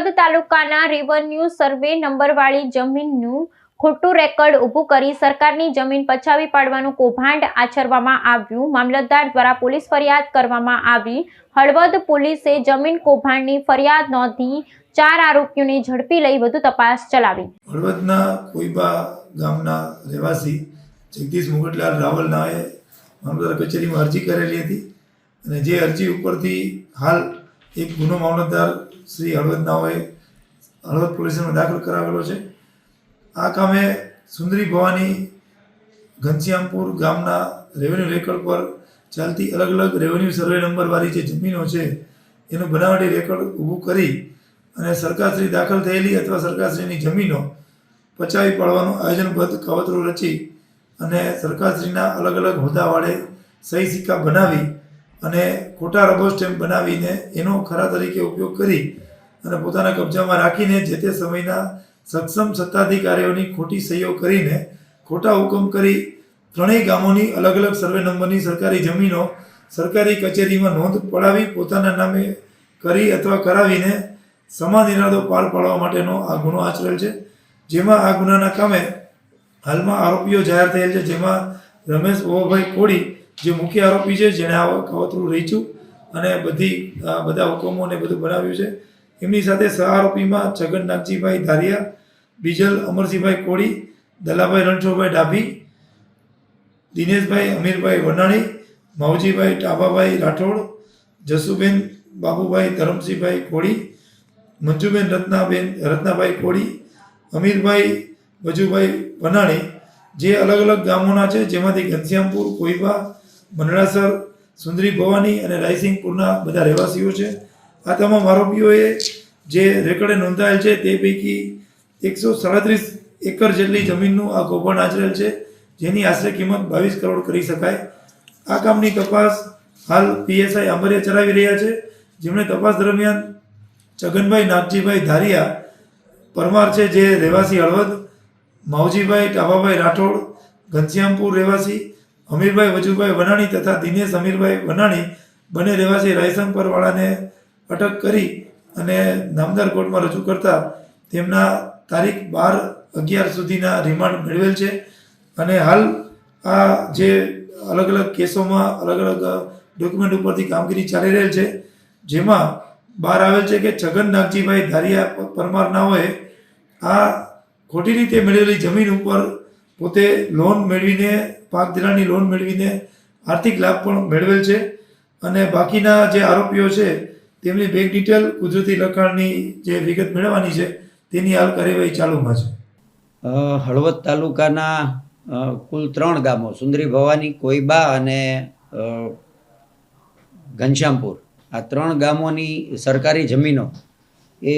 હળવદ તાલુકાના રેવન્યુ સર્વે નંબરવાળી જમીનનું ખોટું રેકર્ડ ઊભું કરી સરકારની જમીન પછાવી પાડવાનું કૌભાંડ આચરવામાં આવ્યું. મામલતદાર દ્વારા પોલીસ ફરિયાદ કરવામાં આવી. હળવદ પોલીસે જમીન કૌભાંડની ફરિયાદ નોંધી ચાર આરોપીઓને ઝડપી લઈ વધુ તપાસ ચલાવી. હળવદના કોઈબા ગામના રહેવાસી જગદીશ મુગટલાલ રાવલ નાએ મામલતદાર કચેરીમાં અરજી કરેલી હતી અને જે અરજી ઉપરથી હાલ એક ગુનો મામલતદાર શ્રી હળવદનાઓએ હળવદ પોલીસમાં દાખલ કરાવેલો છે. આ કામે સુંદરી ભવાની ઘનશ્યામપુર ગામના રેવન્યુ રેકર્ડ પર ચાલતી અલગ અલગ રેવન્યુ સર્વે નંબરવાળી જે જમીનો છે, એનું બનાવટી રેકર્ડ ઊભું કરી અને સરકારશ્રી દાખલ થયેલી અથવા સરકારશ્રીની જમીનો પચાવી પાડવાનું આયોજનબદ્ધ કાવતરું રચી અને સરકારશ્રીના અલગ અલગ હોદ્દાવાળે સહી સિક્કા બનાવી અને ખોટા રબર સ્ટેમ્પ બનાવીને એનો ખરા તરીકે ઉપયોગ કરી અને પોતાના કબજામાં રાખીને જે તે સમયના સક્ષમ સત્તાધિકારીઓની ખોટી સહીઓ કરીને ખોટા હુકમ કરી ત્રણેય ગામોની અલગ અલગ સર્વે નંબરની સરકારી જમીનો સરકારી કચેરીમાં નોંધ પડાવી પોતાના નામે કરી અથવા કરાવીને સમાન ઇરાદો પાર પાડવા માટેનો આ ગુનો આચરેલ છે. જેમાં આ ગુનાના કામે હાલમાં આરોપીઓ જાહેર થયેલ છે. જેમાં રમેશ ઓભાઈ કોળી જે મુખ્ય આરોપી છે, જેણે આ કવતરું રચ્યું અને બધી બધા હુકમો ને બધું બનાવ્યું છે. એમની સાથે સહ આરોપીમાં છગન નાગજીભાઈ ધારિયા, બીજલ અમરસિંહભાઈ કોળી, દલાભાઈ રણછોડભાઈ ડાભી દિનેશભાઈ અમીરભાઈ વનાણી, માવજીભાઈ ટાભાભાઈ રાઠોડ, જસુબેન બાબુભાઈ ધરમસિંહભાઈ કોળી, મંજુબેન રત્નાબેન, રત્નાભાઈ કોળી, અમીરભાઈ વજુભાઈ વનાણી, જે અલગ અલગ ગામોના છે, જેમાંથી ઘનશ્યામપુર કોઈબા મંડળાસર સુંદરી ભવાની અને રાયસિંગપુરના બધા રહેવાસીઓ છે. આ તમામ આરોપીઓએ જે રેકર્ડે નોંધાયેલ છે તે પૈકી એકસો સાડત્રીસ એકર જેટલી જમીનનું આ કૌભાંડ આચરેલ છે, જેની આશરે કિંમત બાવીસ કરોડ કરી શકાય. આ કામની તપાસ હાલ પીએસઆઈ આંબરિયા ચલાવી રહ્યા છે. જેમણે તપાસ દરમિયાન છગનભાઈ નાગજીભાઈ ધારિયા, પરમાર છે જે રહેવાસી હળવદ, માવજીભાઈ ટાભાભાઈ રાઠોડ, ઘનશ્યામપુર રહેવાસી અમીરભાઈ વજુભાઈ વનાણી તથા દિનેશ અમીરભાઈ વનાણી બંને રહેવાસી રાયસંગપરવાળાને અટક કરી અને નામદાર કોર્ટમાં રજૂ કરતા તેમના તારીખ બાર અગિયાર સુધીના રિમાન્ડ મેળવેલ છે. અને હાલ આ જે અલગ અલગ કેસોમાં અલગ અલગ ડોક્યુમેન્ટ ઉપરથી કામગીરી ચાલી રહેલ છે, જેમાં બહાર આવેલ છે કે છગન નાગજીભાઈ ધારિયા પરમારનાઓએ આ ખોટી રીતે મેળવેલી જમીન ઉપર પોતે લોન મેળવીને પાક ધિરાણની લોન મેળવીને આર્થિક લાભ પણ મેળવેલ છે. અને બાકીના જે આરોપીઓ છે, તેમની બેંક ડિટેલ કુદરતી લખાણની જે વિગત મેળવવાની છે, તેની હાલ કાર્યવાહી ચાલુમાં છે. હળવદ તાલુકાના કુલ ત્રણ ગામો, સુંદરી ભવાની, કોઈબા અને ઘનશ્યામપુર. આ ત્રણ ગામોની સરકારી જમીનો એ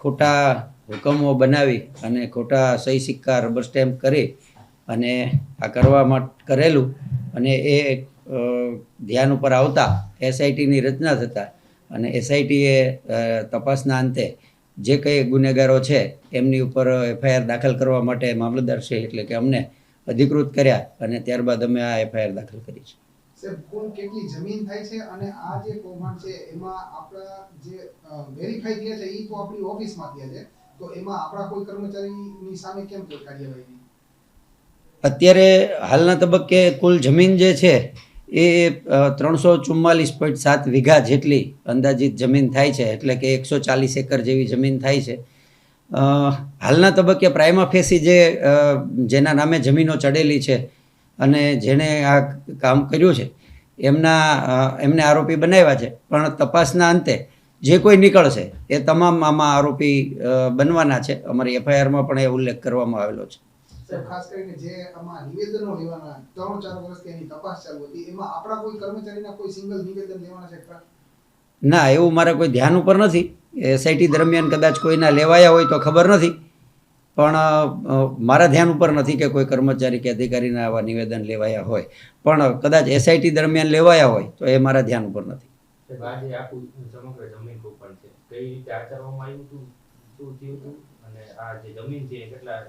ખોટા હુકમો બનાવી અને ખોટા સહી સિક્કા રબર સ્ટેમ્પ કરી અને આ કરવા કરેલું અને એ ધ્યાન ઉપર આવતા એસઆઈટીની રચના થતાં અને એસઆઈટીએ તપાસના અંતે જે કંઈ ગુનેગારો છે એમની ઉપર એફઆઈઆર દાખલ કરવા માટે મામલતદાર છે એટલે કે અમને અધિકૃત કર્યા અને ત્યારબાદ અમે આ એફઆઈઆર દાખલ કરી છે. કેટલી જમીન થાય છે અને આ જે કૌભાંડ છે એમાં આપણા જે વેરીફાઈ થયા છે એ તો આપણી ઓફિસમાં થયા છે. તો એમાં આપણા કોઈ કર્મચારીની સામે કેમ કોઈ કાર્યવાહી અત્યારે હાલના તબક્કે કુલ જમીન જે છે, એ ત્રણસો ચુમ્માલીસ પોઈન્ટ સાત વીઘા જેટલી અંદાજિત જમીન થાય છે, એટલે કે એકસો ચાલીસ એકર જેવી જમીન થાય છે. હાલના તબક્કે પ્રાઇમા ફેસી જે જેના નામે જમીનો ચડેલી છે અને જેણે આ કામ કર્યું છે, એમના એમને આરોપી બનાવ્યા છે. પણ તપાસના અંતે જે કોઈ નીકળશે એ તમામ આમાં આરોપી બનવાના છે. અમારી એફઆઈઆરમાં પણ એ ઉલ્લેખ કરવામાં આવેલો છે. ખાસ કરીને જે આમાં નિવેદનો લેવાના ત્રણ ચાર વર્ષથી એની તપાસ ચાલુ હતી એમાં આપણા કોઈ કર્મચારીના કોઈ સિંગલ નિવેદન લેવાના છે ના એવું મારા કોઈ ધ્યાન ઉપર નથી. એસઆઈટી દરમિયાન કદાચ કોઈના લેવાયા હોય તો ખબર નથી. પણ મારા ધ્યાન ઉપર નથી કે કોઈ કર્મચારી કે અધિકારીના આવા નિવેદન લેવાયા હોય. પણ કદાચ એસઆઈટી દરમિયાન લેવાયા હોય તો એ મારા ધ્યાન ઉપર નથી. આજે આખું સમગ્ર જમીન કૂપન છે. કઈ રીતે આચરવામાં આવ્યું હતું? શું થયું હતું? અને આ જે જમીન છે કેટલા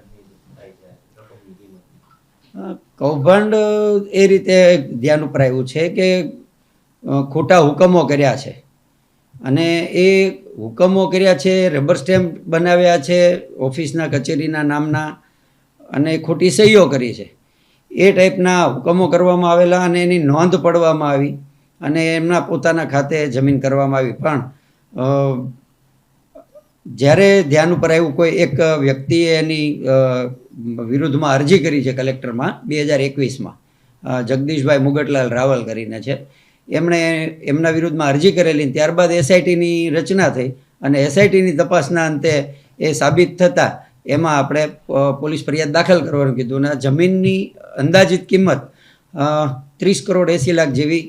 થાય છે? રકમની કિંમત? કૌભાંડ, એ રીતે ધ્યાન ઉપરાયું છે કે ખોટા હુકમો કર્યા છે. અને એ હુકમો કર્યા છે, રબર સ્ટેમ્પ બનાવ્યા છે, ઓફિસના કચેરીના નામના, અને ખોટી સહીઓ કરી છે. એ ટાઈપના હુકમો કરવામાં આવેલા અને એની નોંધ પડવામાં આવી. અને એમના પોતાના ખાતે જમીન કરવામાં આવી. પણ જ્યારે ધ્યાન ઉપર આવ્યું, કોઈ એક વ્યક્તિએ એની વિરુદ્ધમાં અરજી કરી છે કલેક્ટરમાં બે હજાર એકવીસમાં જગદીશભાઈ મુગટલાલ રાવલ કરીને છે. એમણે એમના વિરુદ્ધમાં અરજી કરેલી ત્યારબાદ એસઆઈટીની રચના થઈ અને એસઆઈટીની તપાસના અંતે એ સાબિત થતાં એમાં આપણે પોલીસ ફરિયાદ દાખલ કરવાનું કીધું. અને જમીનની અંદાજિત કિંમત ત્રીસ કરોડ એંસી લાખ જેવી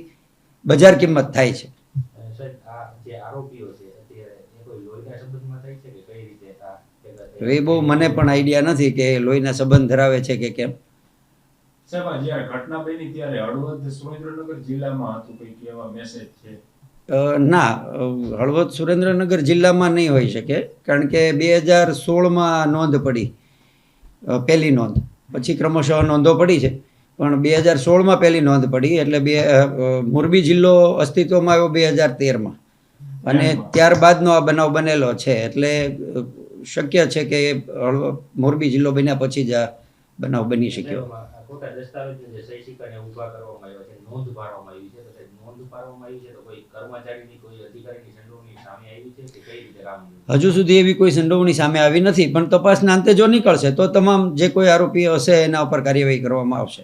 બજાર કિંમત થાય છે. અને સાહેબ આ જે આરોપીઓ છે અત્યારે એ કોઈ લોહીના સંબંધમાં થાય છે કે કઈ રીતે આ ભેગા થયા? હવે એ બહુ મને પણ આઈડિયા નથી કે લોહીના સંબંધ ધરાવે છે કે કેમ. સાહેબ આ જ્યારે ઘટના બની ત્યારે હળવદ સુરેન્દ્રનગર જિલ્લામાં હતું કંઈક એવા મેસેજ છે? અ, ના હળવદ સુરેન્દ્રનગર જિલ્લામાં નહીં હોઈ શકે કારણ કે બે હજાર સોળમાં નોંધ પડી. પહેલી નોંધ. પછી ક્રમશઃ નોંધો પડી છે. પણ બે હજાર સોળમાં પહેલી નોંધ પડી એટલે બે મોરબી જિલ્લો અસ્તિત્વમાં આવ્યો બે હજાર તેરમાં. અને ત્યારબાદનો આ બનાવ બનેલો છે એટલે શક્ય છે કે મોરબી જિલ્લો બન્યા પછી જ આ બનાવ બની શક્યો. સાહેબ, આ ખોટા દસ્તાવેજો જે સહી સિક્કાને ઊભા કરવામાં આવ્યા છે નોંધ પાડવામાં આવી છે તો સાહેબ નોંધ પાડવામાં આવી છે તો કોઈ કર્મચારીની કોઈ અધિકારીની સંડોવણી સામે આવી છે કે કઈ રીતે કામ થયું? હજુ સુધી એવી કોઈ સંડોવણી સામે આવી નથી પણ તપાસના અંતે જો નીકળશે તો તમામ જે કોઈ આરોપીઓ હશે એના ઉપર કાર્યવાહી કરવામાં આવશે.